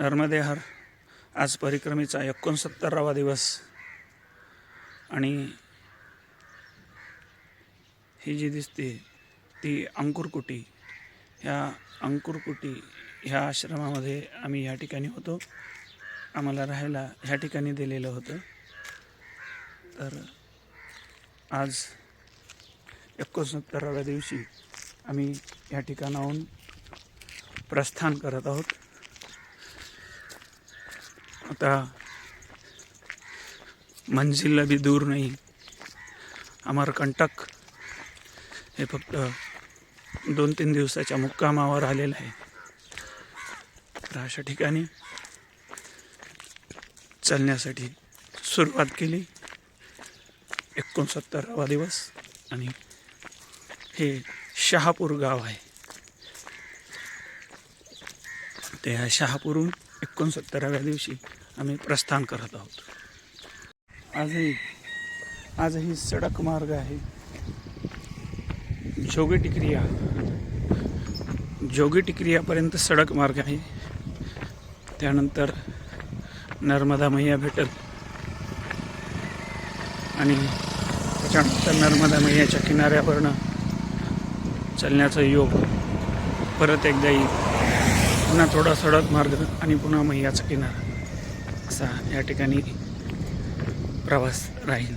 नर्मदेहर आज परिक्रमेचा एकोणसत्तरावा दिवस. आणि ही जी दिसते ती अंकुरकुटी. ह्या अंकुरकुटी ह्या आश्रमामध्ये आम्ही या ठिकाणी होतो. आम्हाला राहायला ह्या ठिकाणी दिलेलं होतं. तर आज एकोणसत्तराव्या दिवशी आम्ही या ठिकाणाहून प्रस्थान करत आहोत. आता मंजिल बी दूर नाही. अमरकंटक हे फक्त दोन तीन दिवसाच्या मुक्कामावर आलेलं आहे. तर अशा ठिकाणी चालण्यासाठी सुरुवात केली. एकोणसत्तरावा दिवस आणि हे शहापूर गाव आहे. ते शहापूरहून एकोणसत्तराव्या दिवशी आम्ही प्रस्थान करत आहोत. आजही आजही सडक मार्ग आहे. जोगी टिक्रिया जोगी टिक्रियापर्यंत सडक मार्ग आहे. त्यानंतर नर्मदा मैया भेटल. आणि त्याच्यानंतर नर्मदा मैयाच्या किनाऱ्यावरनं चालण्याचा योग परत एकदा येईल. पुन्हा थोडा सडक मार्ग आणि पुन्हा मैयाचा किनारा. असा या ठिकाणी प्रवास राहील.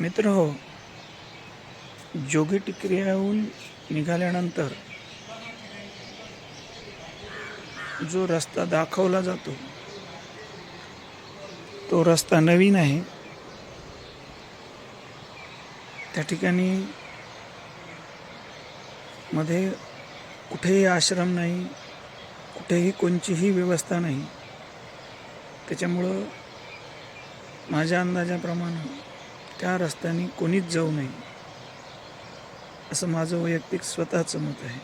मित्र हो जोगी टिकऱ्याहून निघाल्यानंतर जो रस्ता दाखवला जातो तो रस्ता नवीन आहे. त्या ठिकाणी मध्ये कुठेही आश्रम नाही कुठेही कोणचीही व्यवस्था नाही. त्याच्यामुळं माझ्या अंदाजाप्रमाणे त्या रस्त्याने कोणीच जाऊ नये असं माझं वैयक्तिक स्वतःचं मत आहे.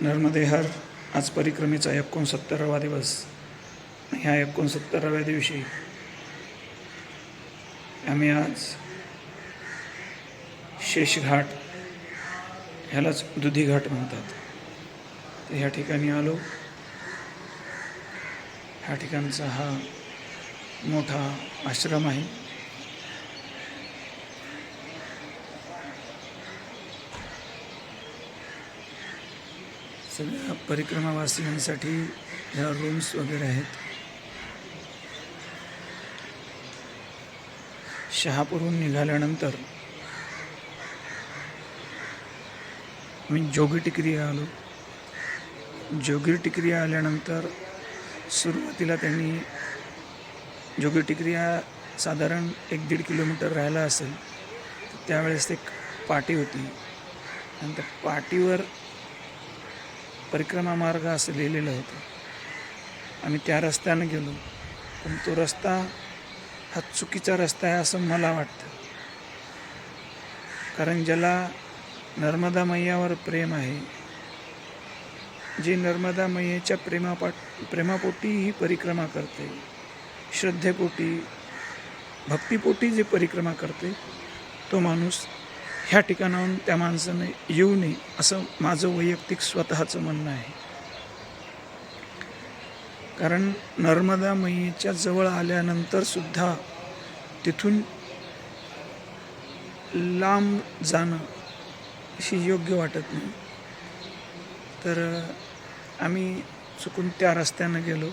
नर्मदे हर आज परिक्रमेचा एकोणसत्तरावा दिवस. ह्या एकोणसत्तराव्या दिवशी आम्ही आज शेषघाट ह्यालाच दुधी घाट म्हणतात. तर ह्या ठिकाणी आलो. ह्या ठिकाणचा हा मोठा आश्रम आहे. सगळ्या परिक्रमावासियांसाठी ह्या रूम्स वगैरे आहेत. शहापूरहून निघाल्यानंतर मी जोगी टिकरी आलो. जोगी टिकरी आल्यानंतर सुरुवातीला त्यांनी जोगी टिकरिया साधारण एक दीड किलोमीटर राहिला असेल त्यावेळेस एक पाटी होती. नंतर पाटीवर परिक्रमा मार्ग असं लिहिलेलं होतं. आम्ही त्या रस्त्यानं गेलो. पण तो रस्ता हा चुकीचा रस्ता आहे असं मला वाटतं. कारण ज्याला नर्मदा मैयावर प्रेम आहे. जी नर्मदा मैयेच्या प्रेमापाट प्रेमापोटी ही परिक्रमा करते. श्रद्धेपोटी भक्तीपोटी जी परिक्रमा करते तो माणूस ह्या ठिकाणाहून त्या माणसानं येऊ नये असं माझं वैयक्तिक स्वतःचं म्हणणं आहे. कारण नर्मदा मैयेच्या जवळ आल्यानंतर सुद्धा तिथून लांब जाणं अशी योग्य वाटत नाही. तर आम्ही चुकून त्या रस्त्यानं गेलो.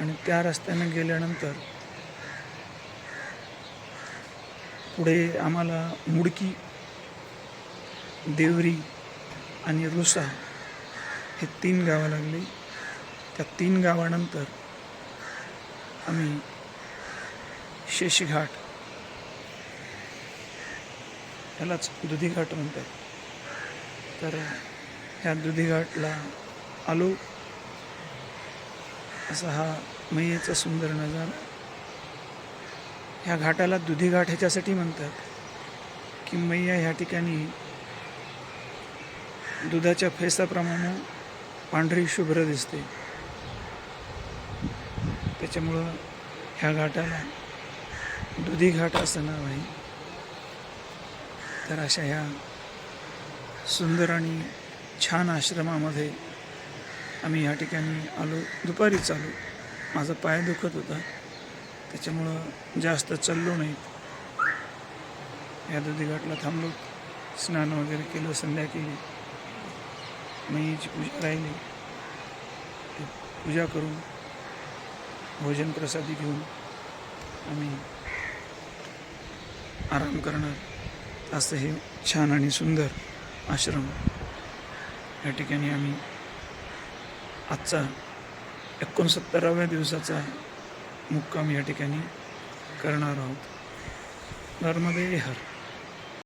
आणि त्या रस्त्यानं गेल्यानंतर पुढे आम्हाला मुडकी देवरी आणि रुसा हे तीन गावं लागली. त्या तीन गावानंतर आम्ही शेषघाट ह्यालाच दुधी घाट म्हणतात. तर ह्या दुधी घाटला आलो. असा हा मैयेचा सुंदर नजारा. ह्या घाटाला दुधी घाट ह्याच्यासाठी म्हणतात की मैया ह्या ठिकाणी दुधाच्या फेसाप्रमाणे पांढरी शुभ्र दिसते. त्याच्यामुळं ह्या घाटाला दुधी घाट असं नाव आहे. तर अशा ह्या सुंदर आणि छान आश्रमामध्ये आम्ही या ठिकाणी आलो. दुपारीच आलो माझा पाय दुखत होता. त्याच्यामुळं जास्त चाललो नाहीत या दुधीघाटला थांबलो. स्नान वगैरे केलं. संध्या केली पूजा राहिली. पूजा करून भोजन प्रसादी घेऊन आम्ही आराम करणार. असं हे छान आणि सुंदर आश्रम. या ठिकाणी आम्ही आजचा एकोणसत्तराव्या दिवसाचा मुक्काम या ठिकाणी करणार आहोत. नर्मदे हर